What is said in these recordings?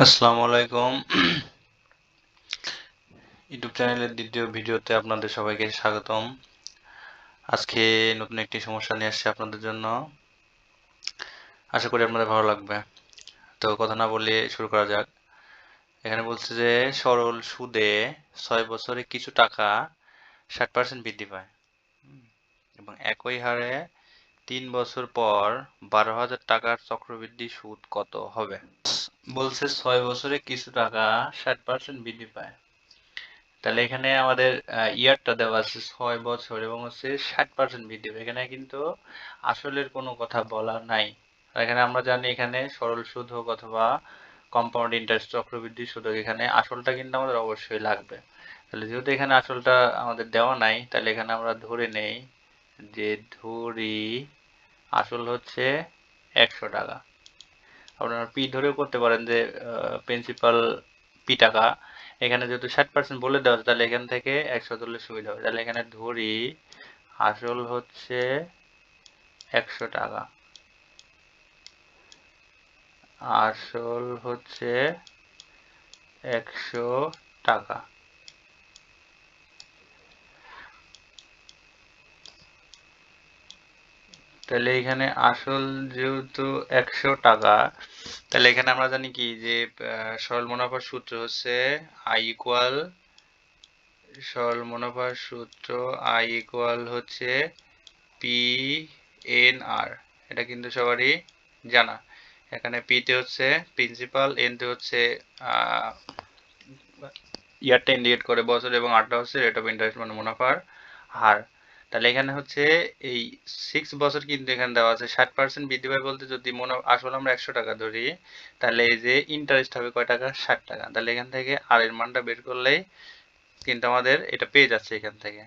আসসালামু ইউটিউব চ্যানেলের দ্বিতীয় ভিডিওতে আপনাদের সবাইকে স্বাগতম। আজকে নতুন একটি সমস্যা নিয়ে আসছি আপনাদের জন্য। আশা করি আপনাদের ভালো লাগবে। তো কথা না বলে শুরু করা যাক। এখানে বলছে যে, সরল সুদে ছয় বছরে কিছু টাকা ষাট পার্সেন্ট বৃদ্ধি পায়। এবং একই হারে তিন বছর পর বারো হাজার টাকার চক্রবৃদ্ধি সুদ কত হবে? বলছে ছয় বছরে কিছু টাকা ষাট পার্সেন্ট বৃদ্ধি পায়। তাহলে এখানে আমাদের ইয়ারটা দেওয়া আছে ছয় বছর এবং হচ্ছে ষাট পার্সেন্ট বৃদ্ধি পায়। এখানে কিন্তু আসলের কোনো কথা বলা নাই। এখানে আমরা জানি এখানে সরল সুদ হোক অথবা কম্পাউন্ড ইন্টারেস্ট চক্রবৃদ্ধি সুদ হোক এখানে আসলটা কিন্তু আমাদের অবশ্যই লাগবে। তাহলে যেহেতু এখানে আসলটা আমাদের দেওয়া নাই, তাহলে এখানে আমরা ধরে নেই যে ধরি আসল হচ্ছে একশো টাকা। আপনারা পি ধরেও করতে পারেন যে প্রিন্সিপাল পি টাকা। এখানে যেহেতু ষাট পার্সেন্ট বলে দেওয়া আছে, তাহলে এখান থেকে একশো তুললে সুবিধা হবে। তাহলে এখানে ধরি, আসল হচ্ছে একশো টাকা। আসল হচ্ছে একশো টাকা। তাহলে এখানে আসল যেহেতু একশো টাকা, তাহলে এখানে আমরা জানি কি যে সরল মুনাফার সূত্র হচ্ছে আই ইকুয়াল সরল মুনাফার সূত্র আই ইকুয়াল হচ্ছে পি এন আর এটা কিন্তু সবারই জানা। এখানে পিতে হচ্ছে প্রিন্সিপাল এনতে হচ্ছে ইয়ারটা ইন্ডিকেট করে বছর এবং আটটা হচ্ছে রেট অফ ইন্টারেস্ট মানে মুনাফার হার। তাহলে এখানে হচ্ছে এই সিক্স বছর কিন্তু এখানে দেওয়া আছে। ষাট পার্সেন্ট বৃদ্ধি পায় বলতে যদি মনে আসলে আমরা একশো টাকা ধরি, তাহলে এই যে ইন্টারেস্ট হবে কয় টাকা? ষাট টাকা। তাহলে এখান থেকে আর এর মানটা বের করলেই কিন্তু আমাদের এটা পেয়ে যাচ্ছে এখান থেকে।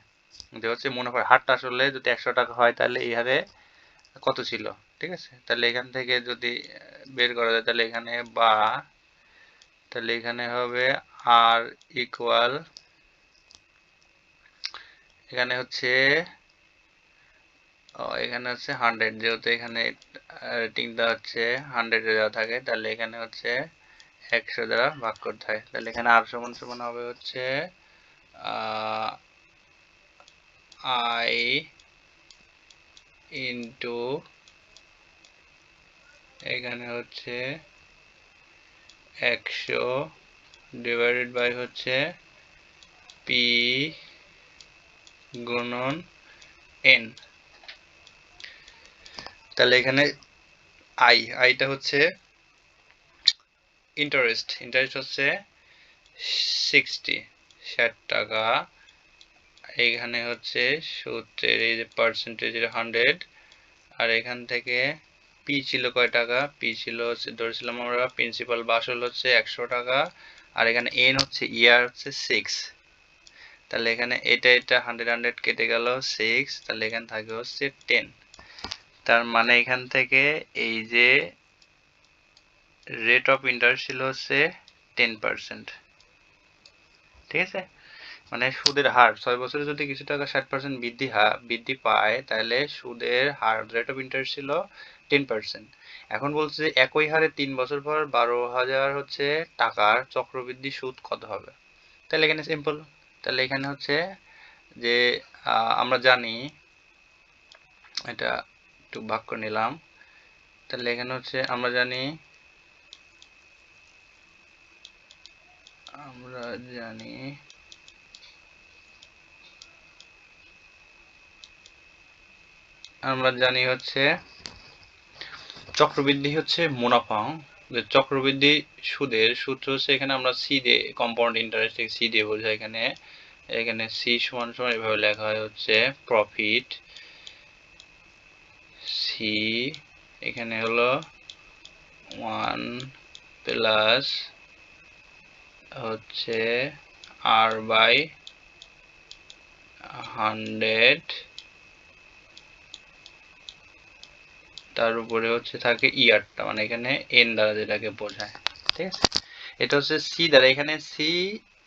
যে হচ্ছে মুনাফার হারটা আসলে যদি একশো টাকা হয়, তাহলে এই হারে কত ছিল? ঠিক আছে? তাহলে এখান থেকে যদি বের করা যায়, তাহলে এখানে বা, তাহলে এখানে হবে আর ইকুয়াল এখানে হচ্ছে এখানে হচ্ছে হান্ড্রেড যেহেতু এখানে রেটিংটা হচ্ছে হান্ড্রেডে দেওয়া থাকে, তাহলে এখানে হচ্ছে একশো দ্বারা ভাগ করতে হয়। তাহলে এখানে আর সমান সমান হবে হচ্ছে আই ইন্টু এখানে হচ্ছে একশো ডিভাইডেড বাই হচ্ছে পি গুণন এন তাহলে এখানে আই আইটা হচ্ছে ইন্টারেস্ট ইন্টারেস্ট হচ্ছে সিক্সটি ষাট টাকা। এখানে হচ্ছে সূত্রের এই যে পার্সেন্টেজের হান্ড্রেড আর এখান থেকে পি ছিল কয় টাকা? পি ছিল হচ্ছে, ধরেছিলাম আমরা প্রিন্সিপাল বাসল হচ্ছে একশো টাকা, আর এখানে এন হচ্ছে ইয়ার হচ্ছে সিক্স তাহলে এখানে এটা এটা হান্ড্রেড হান্ড্রেড কেটে গেল সিক্স তাহলে এখানে থাকে হচ্ছে টেন তার মানে এখান থেকে এই যে রেট অফ ইন্টারেস্ট ছিল হচ্ছে টেন পার্সেন্ট ঠিক আছে? মানে সুদের হার, ছয় বছরে যদি কিছু টাকা ষাট পার্সেন্ট বৃদ্ধি বৃদ্ধি পায়, তাহলে সুদের হার রেট অফ ইন্টারেস্ট ছিল টেন পার্সেন্ট এখন বলছে যে একই হারে তিন বছর পর বারো হাজার হচ্ছে টাকার চক্রবৃদ্ধি সুদ কত হবে? তাহলে এখানে সিম্পল তাহলে এখানে হচ্ছে যে আমরা জানি, এটা একটু ভাগ করে নিলাম, তাহলে এখানে হচ্ছে আমরা জানি আমরা জানি আমরা জানি হচ্ছে চক্রবৃদ্ধি হচ্ছে মুনাফা যে চক্রবৃদ্ধি সুদের সূত্র হচ্ছে এখানে আমরা সি দিয়ে কম্পাউন্ড ইন্টারেস্ট সি দিয়ে বোঝাই এখানে এখানে সি সমান সমান এভাবে লেখা হয় হচ্ছে প্রফিট সি এখানে হলো ওয়ান প্লাস হচ্ছে আর বাই হান্ড্রেড তার উপরে হচ্ছে থাকে ইয়ারটা মানে এখানে এন দ্বারা যেটাকে বোঝায়, ঠিক আছে? এটা হচ্ছে সি দ্বারা, এখানে C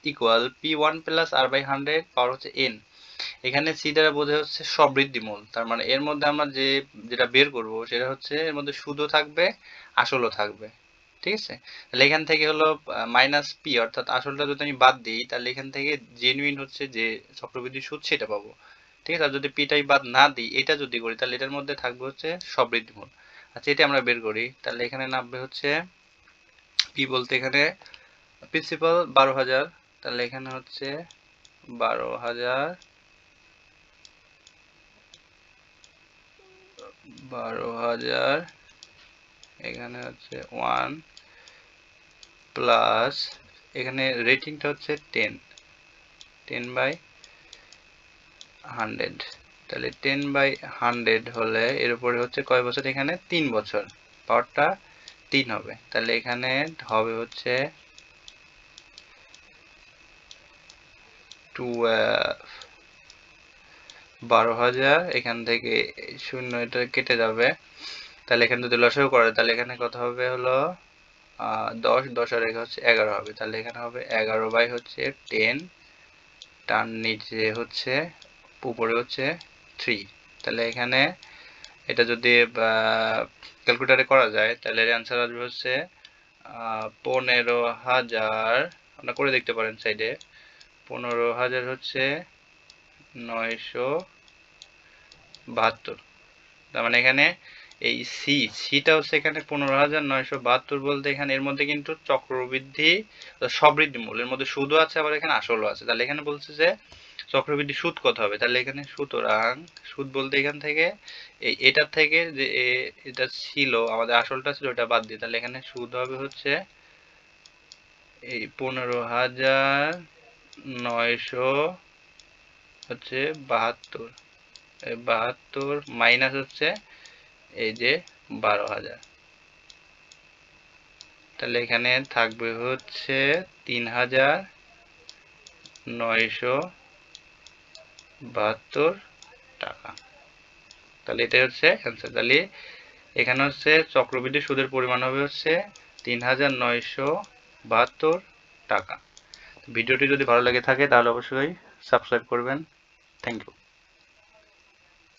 equal P one plus R by hundred power হচ্ছে এন এখানে সি দ্বারা বোঝা হচ্ছে সবৃদ্ধিমূল তার মানে এর মধ্যে আমরা যে, যেটা বের করব সেটা হচ্ছে এর মধ্যে সুদও থাকবে, আসলও থাকবে, ঠিক আছে? তাহলে এখান থেকে হলো মাইনাস পি অর্থাৎ আসলটা যদি আমি বাদ দিই, তাহলে এখান থেকে জেনুইন হচ্ছে যে চক্রবৃদ্ধি সুদ সেটা পাবো। ঠিক আছে? আর যদি পিটাই বাদ না দিই, এটা যদি করি, তাহলে এটার মধ্যে থাকবে হচ্ছে সবৃদ্ধিমূল। আচ্ছা এটা আমরা বের করি। তাহলে এখানে নামবে হচ্ছে পি বলতে এখানে প্রিন্সিপাল বারো হাজার। তাহলে এখানে হচ্ছে বারো হাজার বারো হাজার, এখানে হচ্ছে ওয়ান প্লাস এখানে রেটিংটা হচ্ছে টেন টেন বাই হান্ড্রেড। তাহলে টেন বাই হান্ড্রেড হলে এর উপরে হচ্ছে কয় বছর? এখানে তিন বছর। পাওয়ারটা তিন হবে। তাহলে এখানে হবে হচ্ছে টুয়েলভ। বারো হাজার, এখান থেকে শূন্য এটা কেটে যাবে। তাহলে এখানে যদি লসাগু করে, তাহলে এখানে কত হবে হলো? দশ। দশ আর এখানে হচ্ছে এগারো হবে। তাহলে এখানে হবে এগারো বাই হচ্ছে টেন। টান নিচে হচ্ছে উপরে হচ্ছে থ্রি তাহলে এখানে এটা যদি ক্যালকুলেটারে করা যায়, তাহলে এর অ্যান্সার আসবে হচ্ছে পনেরো হাজার, আপনারা করে দেখতে পারেন সাইডে পনেরো হাজার হচ্ছে নয়শো বাহাত্তর। তার মানে এখানে এই সি সিটা হচ্ছে এখানে পনেরো হাজার নয়শো বাহাত্তর বলতে এখানে এর মধ্যে কিন্তু চক্রবৃদ্ধি সবৃদ্ধি মূল এর মধ্যে সুদও আছে, আবার এখানে আসলও আছে। তাহলে এখানে বলছে যে চক্রবৃদ্ধি সুদ কত হবে? তাহলে এখানে সুতরাং সুদ বলতে এখান থেকে এই এটার থেকে যে এটা ছিল, আমাদের আসলটা ছিল, ওটা বাদ দিয়ে। তাহলে এখানে সুদ হবে হচ্ছে এই পনেরো হাজার নয়শো হচ্ছে বাহাত্তর। বাহাত্তর মাইনাস হচ্ছে এই যে, বারো হাজার। তাহলে এখানে থাকবে হচ্ছে তিন হাজার নয়শো বাহাত্তর টাকা। তাহলে এটাই হচ্ছে অ্যান্সার তাহলে এখানে হচ্ছে চক্রবৃদ্ধি সুদের পরিমাণ হবে হচ্ছে তিন হাজার নয়শো বাহাত্তর টাকা। ভিডিওটি যদি ভালো লেগে থাকে তাহলে অবশ্যই সাবস্ক্রাইব করবেন। Thank you